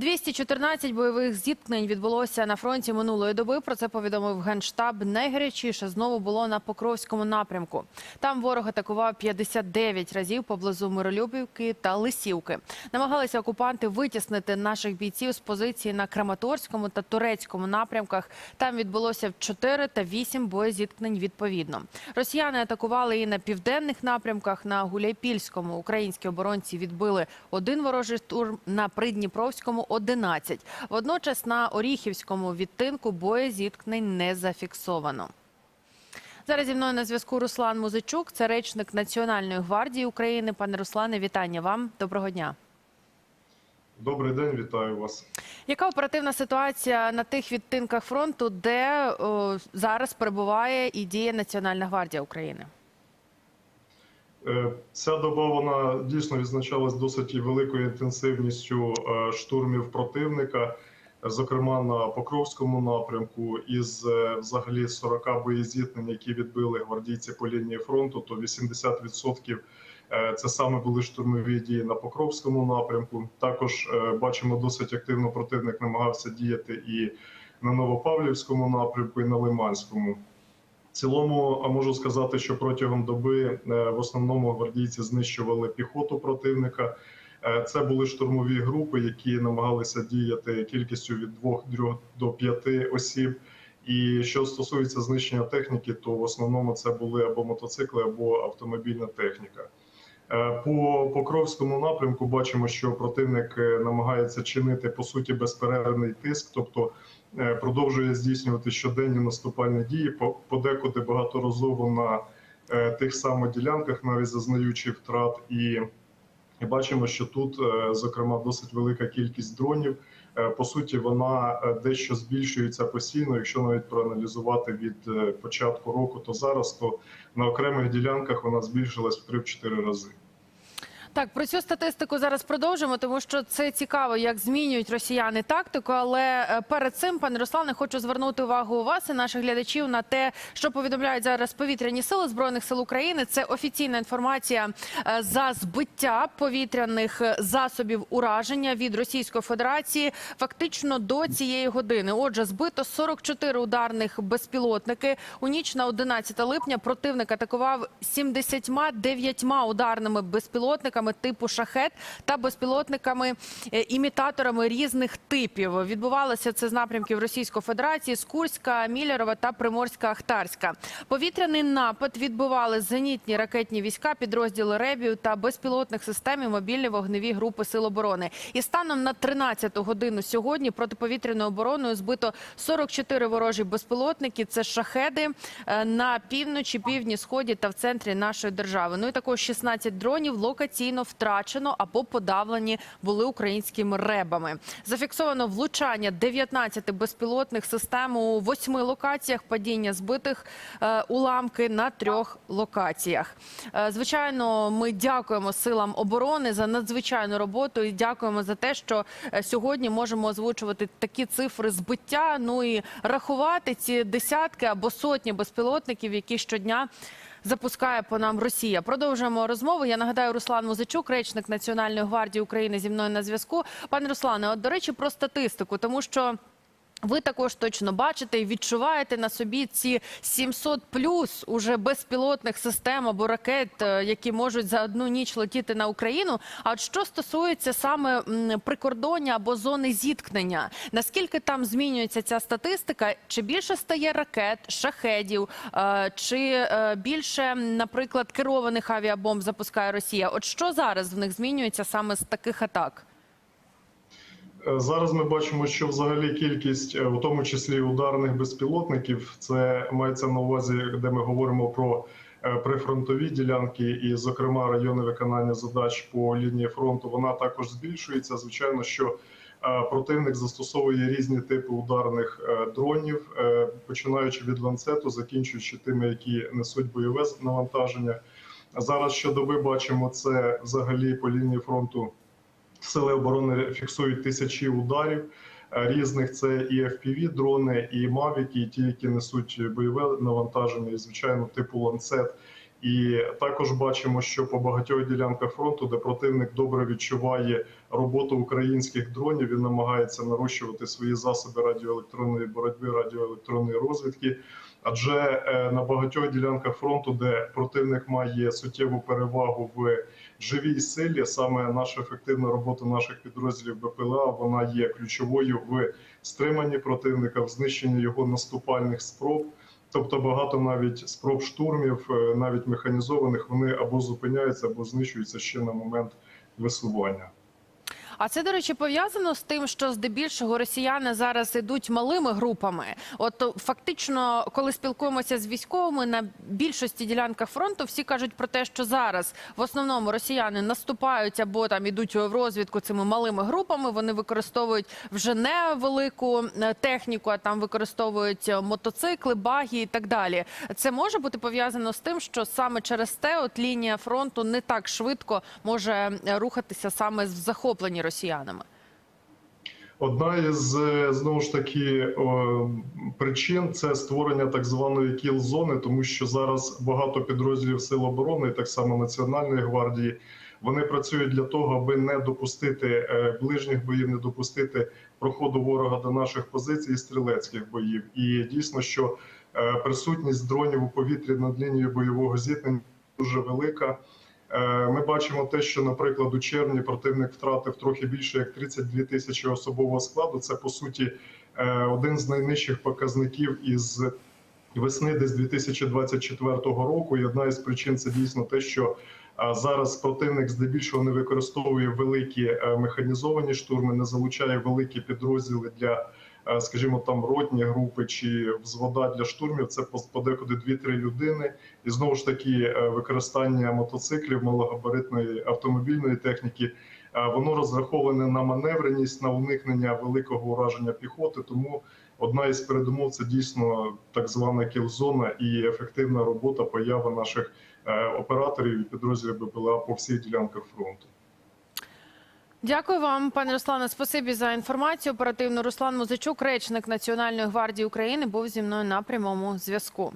214 бойових зіткнень відбулося на фронті минулої доби. Про це повідомив генштаб. Найгарячіше знову було на Покровському напрямку. Там ворог атакував 59 разів поблизу Миролюбівки та Лисівки. Намагалися окупанти витіснити наших бійців з позиції на Краматорському та Турецькому напрямках. Там відбулося 4 та 8 боєзіткнень відповідно. Росіяни атакували і на південних напрямках. На Гуляйпільському українські оборонці відбили один ворожий штурм, на Придніпровському 11. Водночас на Оріхівському відтинку боєзіткнень не зафіксовано. Зараз зі мною на зв'язку Руслан Музичук, це речник Національної гвардії України. Пане Руслане, вітання вам. Доброго дня. Добрий день, вітаю вас. Яка оперативна ситуація на тих відтинках фронту, де о, зараз перебуває і діє Національна гвардія України? Е, Ця доба вона дійсно відзначалась досить великою інтенсивністю е, штурмів противника, зокрема на Покровському напрямку. Із е, взагалі 40 боєзіткнень, які відбили гвардійці по лінії фронту, то 80% е, це саме були штурмові дії на Покровському напрямку. Також бачимо, досить активно противник намагався діяти і на Новопавлівському напрямку, і на Лиманському. В цілому можу сказати, що протягом доби е, в основному гвардійці знищували піхоту противника. Е, Це були штурмові групи, які намагалися діяти кількістю від 2 до 5 осіб. І що стосується знищення техніки, то в основному це були або мотоцикли, або автомобільна техніка. Е, По Покровському напрямку бачимо, що противник намагається чинити по суті безперервний тиск, тобто продовжує здійснювати щоденні наступальні дії, по- подекуди багаторазово на е, тих самих ділянках, навіть зазнаючи втрат. І бачимо, що тут, е, зокрема, досить велика кількість дронів. Е, По суті, вона е, дещо збільшується постійно. Якщо навіть проаналізувати від е, початку року, то зараз то на окремих ділянках вона збільшилась в 3-4 рази. Так, про цю статистику зараз продовжимо, тому що це цікаво, як змінюють росіяни тактику. Але е, перед цим, пане Руслане, хочу звернути увагу вас і наших глядачів на те, що повідомляють зараз повітряні сили збройних сил України. Це офіційна інформація е, за збиття повітряних е, засобів ураження від Російської Федерації фактично до цієї години. Отже, збито 44 ударних безпілотники. У ніч на 11 липня противник атакував 79 ударними безпілотниками типу шахет та безпілотниками е, імітаторами різних типів. Відбувалося це з напрямків Російської Федерації з Курська, Мілярова та Приморська Ахтарська. Повітряний напад відбували зенітні ракетні війська, підрозділи ребів та безпілотних систем і мобільні вогневі групи Сил оборони. І станом на 13 годину сьогодні протиповітряною обороною збито 44 ворожі безпілотники. Це шахеди е, на півночі, півдні, сході та в центрі нашої держави. Ну і також 16 дронів локаційно втрачено або подавлені були українськими ребами. Зафіксовано влучання 19 безпілотних систем у восьми локаціях, падіння збитих е, уламки на трьох локаціях. Е, звичайно, ми дякуємо силам оборони за надзвичайну роботу і дякуємо за те, що е, сьогодні можемо озвучувати такі цифри збиття. Ну і рахувати ці десятки або сотні безпілотників, які щодня. Запускає по нам Росія. Продовжуємо розмову. Я нагадаю, Руслан Музичук, речник Національної гвардії України, зі мною на зв'язку. Пане Руслане, от до речі, про статистику, тому що. Ви також точно бачите і відчуваєте на собі ці 700 плюс уже безпілотних систем або ракет, е, які можуть за одну ніч летіти на Україну. А от що стосується саме прикордоння або зони зіткнення, наскільки там змінюється ця статистика? Чи більше стає ракет, шахедів, е, чи е, більше, наприклад, керованих авіабомб запускає Росія? От що зараз в них змінюється саме з таких атак? Е, Зараз ми бачимо, що взагалі кількість, е, в тому числі ударних безпілотників, це мається на увазі, де ми говоримо про е, прифронтові ділянки, і, зокрема, райони виконання задач по лінії фронту, вона також збільшується. Звичайно, що противник застосовує різні типи ударних дронів, починаючи від ланцету, закінчуючи тими, які несуть бойове навантаження. Зараз щодоби бачимо це взагалі по лінії фронту. Сили оборони фіксують тисячі ударів е, різних. Це і fpv дрони, і мавіки, і ті, які несуть бойове навантаження, і звичайно, типу ланцет. І також бачимо, що по багатьох ділянках фронту, де противник добре відчуває роботу українських дронів, він намагається нарощувати свої засоби радіоелектронної боротьби, радіоелектронної розвідки. Адже е, на багатьох ділянках фронту, де противник має суттєву перевагу в живій силі, саме наша ефективна робота наших підрозділів БПЛА вона є ключовою в стриманні противника, в знищенні його наступальних спроб. Тобто багато навіть спроб штурмів, е, навіть механізованих, вони або зупиняються, або знищуються ще на момент висування. А це, до речі, пов'язано з тим, що здебільшого росіяни зараз ідуть малими групами. От фактично, коли спілкуємося з військовими на більшості ділянках фронту, всі кажуть про те, що зараз в основному росіяни наступають або там ідуть в розвідку цими малими групами. Вони використовують вже не велику е, техніку, а там використовують е, мотоцикли, баги і так далі. Це може бути пов'язано з тим, що саме через те, от лінія фронту не так швидко може е, рухатися саме в захопленні росіянами. Одна із е, знову ж таки причин це створення так званої кіл-зони, тому що зараз багато підрозділів сил оборони, так само Національної гвардії, вони працюють для того, аби не допустити е, ближніх боїв, не допустити проходу ворога до наших позицій і стрілецьких боїв. І дійсно, що е, присутність дронів у повітрі над лінією бойового зіткнення дуже велика. Е, Ми бачимо те, що, наприклад, у червні противник втратив трохи більше як 32 тисячі особового складу. Це по суті е, один з найнижчих показників із весни, десь 2024 року. І одна із причин це дійсно те, що е, зараз противник здебільшого не використовує великі механізовані штурми, не залучає великі підрозділи для. Е, Скажімо, там ротні групи чи взвода для штурмів це подекуди 2-3 людини, і знову ж таки е, використання мотоциклів, малогабаритної автомобільної техніки, е, воно розраховане на маневреність, на уникнення великого ураження піхоти. Тому одна із передумов це дійсно так звана кілзона і ефективна робота, поява наших операторів і підрозділів БПЛА по всіх ділянках фронту. Дякую вам, пане Руслане. Спасибі за інформацію. Оперативно Руслан Музичук, речник Національної гвардії України, був зі мною на прямому зв'язку.